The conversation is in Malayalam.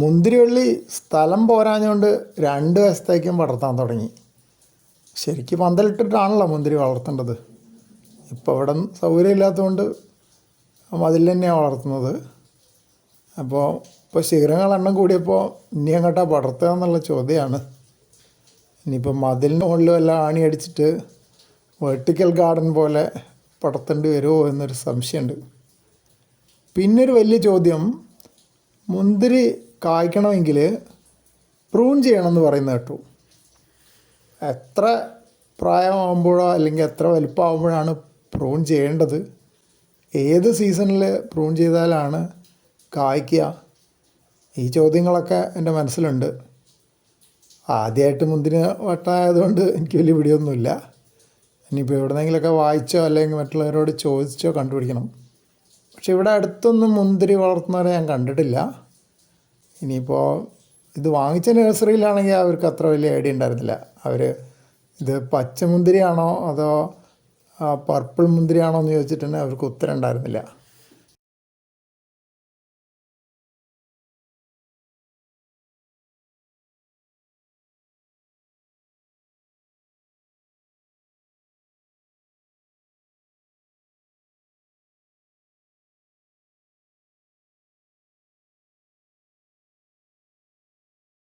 മുന്തിരിവള്ളി സ്ഥലം പോരാഞ്ഞുകൊണ്ട് രണ്ട് വശത്തേക്കും വളർത്താൻ തുടങ്ങി. ശരിക്കും പന്തലിട്ടിട്ടാണല്ലോ മുന്തിരി വളർത്തേണ്ടത്. ഇപ്പോൾ ഇവിടെ സൗകര്യമില്ലാത്തതുകൊണ്ട് മതിൽ തന്നെയാണ് വളർത്തുന്നത്. അപ്പോൾ ഇപ്പോൾ ശിഖരങ്ങൾ എണ്ണം കൂടിയപ്പോൾ ഇനി എങ്ങോട്ടാ പടർത്തുക എന്നുള്ള ചോദ്യമാണ്. ഇനിയിപ്പോൾ മതിലിന് മുകളിൽ വല്ല ആണി അടിച്ചിട്ട് വെർട്ടിക്കൽ ഗാർഡൻ പോലെ പടർത്തേണ്ടി വരുമോ എന്നൊരു സംശയമുണ്ട്. പിന്നൊരു വലിയ ചോദ്യം മുന്തിരി കായ്ക്കണമെങ്കിൽ പ്രൂൺ ചെയ്യണം എന്ന് പറയുന്നത് കേട്ടു. എത്ര പ്രായമാകുമ്പോഴോ അല്ലെങ്കിൽ എത്ര വലുപ്പമാകുമ്പോഴാണ് പ്രൂൺ ചെയ്യേണ്ടത്? ഏത് സീസണിൽ പ്രൂൺ ചെയ്താലാണ് കായ്ക്കുക? ഈ ചോദ്യങ്ങളൊക്കെ എന്റെ മനസ്സിലുണ്ട്. ആദ്യമായിട്ട് മുന്തിരി വട്ടായതുകൊണ്ട് എനിക്ക് വലിയ പിടിയൊന്നുമില്ല. ഇനിയിപ്പോൾ എവിടെന്നെങ്കിലൊക്കെ വായിച്ചോ അല്ലെങ്കിൽ മറ്റുള്ളവരോട് ചോദിച്ചോ കണ്ടുപിടിക്കണം. പക്ഷെ ഇവിടെ അടുത്തൊന്നും മുന്തിരി വളർത്തുന്നവരെ ഞാൻ കണ്ടിട്ടില്ല. ഇനിയിപ്പോൾ ഇത് വാങ്ങിച്ച നഴ്സറിയിലാണെങ്കിൽ അവർക്ക് അത്ര വലിയ ഐഡിയ ഉണ്ടായിരുന്നില്ല. അവർ ഇത് പച്ചമുന്തിരിയാണോ അതോ പർപ്പിൾ മുന്തിരിയാണോ എന്ന് ചോദിച്ചിട്ടുണ്ടെങ്കിൽ അവർക്ക് ഉത്തരം ഉണ്ടായിരുന്നില്ല.